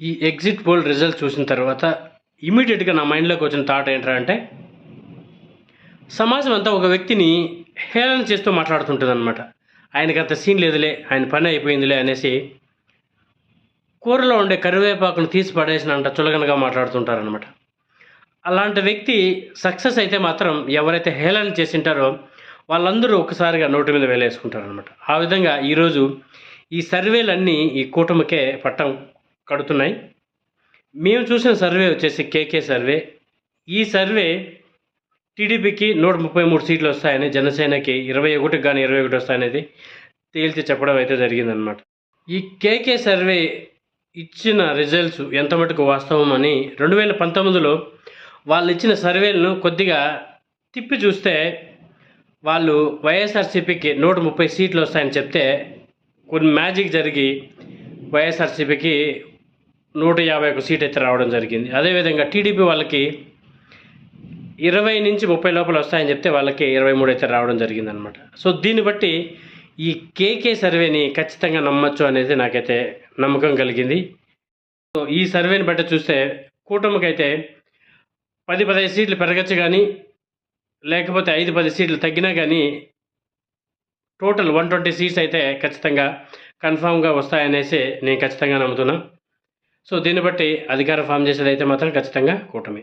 ఈ exit poll result చూసిన తర్వాత ఇమీడియట్గా నా మైండ్లోకి వచ్చిన థాట్ ఏంట్రా అంటే సమాజం అంతా ఒక వ్యక్తిని హేళన చేస్తూ మాట్లాడుతుంటుంది అనమాట ఆయనకి అంత సీన్ లేదులే ఆయన పని అయిపోయిందిలే అనేసి కూరలో ఉండే కరివేపాకును తీసి పడేసినంత చులకనగా మాట్లాడుతుంటారనమాట అలాంటి వ్యక్తి సక్సెస్ అయితే మాత్రం ఎవరైతే హేళన చేసింటారో వాళ్ళందరూ ఒకసారిగా నోటి మీద వేలేసుకుంటారనమాట ఆ విధంగా ఈరోజు ఈ సర్వేలన్నీ ఈ కూటమికే పట్టం కడుతున్నాయి. మేము చూసిన సర్వే వచ్చేసి కేకే సర్వే. ఈ సర్వే టీడీపీకి నూట ముప్పై మూడు సీట్లు వస్తాయని జనసేనకి ఇరవై ఒకటికి కానీ ఇరవై ఒకటి వస్తాయనేది తేల్చి చెప్పడం అయితే జరిగిందనమాట ఈ కేకే సర్వే ఇచ్చిన రిజల్ట్స్ ఎంత మటుకు వాస్తవం అని రెండు వేల పంతొమ్మిదిలో వాళ్ళు ఇచ్చిన సర్వేలను కొద్దిగా తిప్పి చూస్తే వాళ్ళు వైఎస్ఆర్సీపీకి నూట ముప్పై సీట్లు వస్తాయని చెప్తే కొన్ని మ్యాజిక్ జరిగి వైఎస్ఆర్సీపీకి నూట యాభై ఒక సీట్ అయితే రావడం జరిగింది. అదేవిధంగా టీడీపీ వాళ్ళకి ఇరవై నుంచి ముప్పై లోపల వస్తాయని చెప్తే వాళ్ళకి ఇరవై మూడు అయితే రావడం జరిగిందనమాట. సో దీన్ని బట్టి ఈ కేకే సర్వేని ఖచ్చితంగా నమ్మచ్చు అనేది నాకైతే నమ్మకం కలిగింది. సో ఈ సర్వేని బట్టి చూస్తే కూటమికైతే పది పదహైదు సీట్లు పెరగచ్చు కానీ లేకపోతే ఐదు పది సీట్లు తగ్గినా కానీ టోటల్ వన్ ట్వంటీ సీట్స్ అయితే ఖచ్చితంగా కన్ఫామ్గా వస్తాయనేసి నేను ఖచ్చితంగా నమ్ముతున్నా. సో దీన్ని బట్టి అధికారం ఫామ్ చేసేది అయితే మాత్రం ఖచ్చితంగా కూటమి.